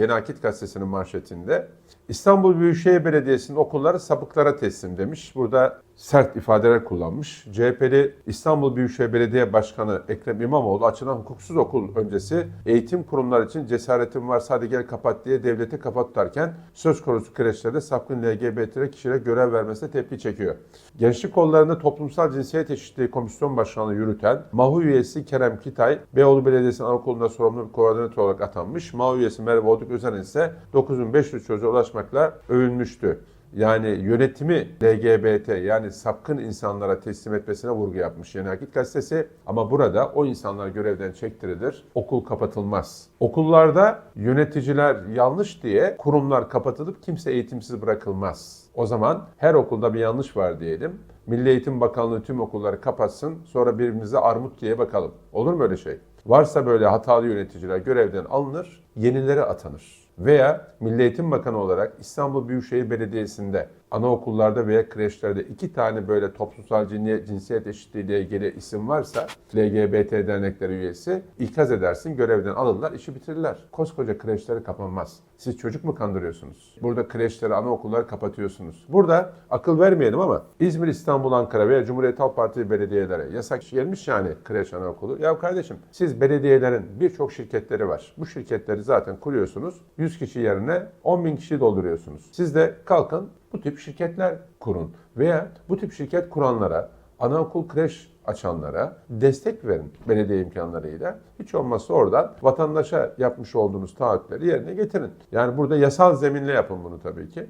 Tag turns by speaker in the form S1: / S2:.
S1: Yeni Akit Gazetesi'nin manşetinde İstanbul Büyükşehir Belediyesi'nin okulları sapıklara teslim demiş. Burada sert ifadeler kullanmış. CHP'li İstanbul Büyükşehir Belediye Başkanı Ekrem İmamoğlu açılan hukuksuz okul öncesi eğitim kurumları için cesaretin varsa hadi gel kapat diye devleti kapat tutarken söz konusu kreşlerde sapkın LGBT kişilere görev vermesine tepki çekiyor. Gençlik kollarında toplumsal cinsiyet eşitliği komisyon başkanlığı yürüten MAHU üyesi Kerem Kitay, Beyoğlu Belediyesi'nin anaokulunda sorumlu koordinatör olarak atanmış. MAHU üyesi Merve Oduk Özen ise 9500 çocuğa ulaşmakla övünmüştü. Yani yönetimi LGBT yani sapkın insanlara teslim etmesine vurgu yapmış Yeni Akit Gazetesi. Ama burada o insanlar görevden çektirilir, okul kapatılmaz. Okullarda yöneticiler yanlış diye kurumlar kapatılıp kimse eğitimsiz bırakılmaz. O zaman her okulda bir yanlış var diyelim. Milli Eğitim Bakanlığı tüm okulları kapatsın, sonra birbirimize armut diye bakalım. Olur mu öyle şey? Varsa böyle hatalı yöneticiler görevden alınır, yenileri atanır. Veya Milli Eğitim Bakanı olarak İstanbul Büyükşehir Belediyesi'nde anaokullarda veya kreşlerde iki tane böyle toplumsal cinsiyet eşitliği ile ilgili isim varsa LGBT dernekleri üyesi ikaz edersin görevden alırlar işi bitirirler. Koskoca kreşleri kapanmaz. Siz çocuk mu kandırıyorsunuz? Burada kreşleri, anaokulları kapatıyorsunuz. Burada akıl vermeyelim ama İzmir, İstanbul, Ankara veya Cumhuriyet Halk Partisi belediyelere yasak gelmiş yani kreş, anaokulu. Ya kardeşim siz belediyelerin birçok şirketleri var. Bu şirketleri zaten kuruyorsunuz. 100 kişi yerine 10 bin kişi dolduruyorsunuz. Siz de kalkın bu tip şirketler kurun. Veya bu tip şirket kuranlara, anaokul kreş açanlara destek verin belediye imkanlarıyla. Hiç olmazsa oradan vatandaşa yapmış olduğunuz taahhütleri yerine getirin. Yani burada yasal zeminle yapın bunu tabii ki.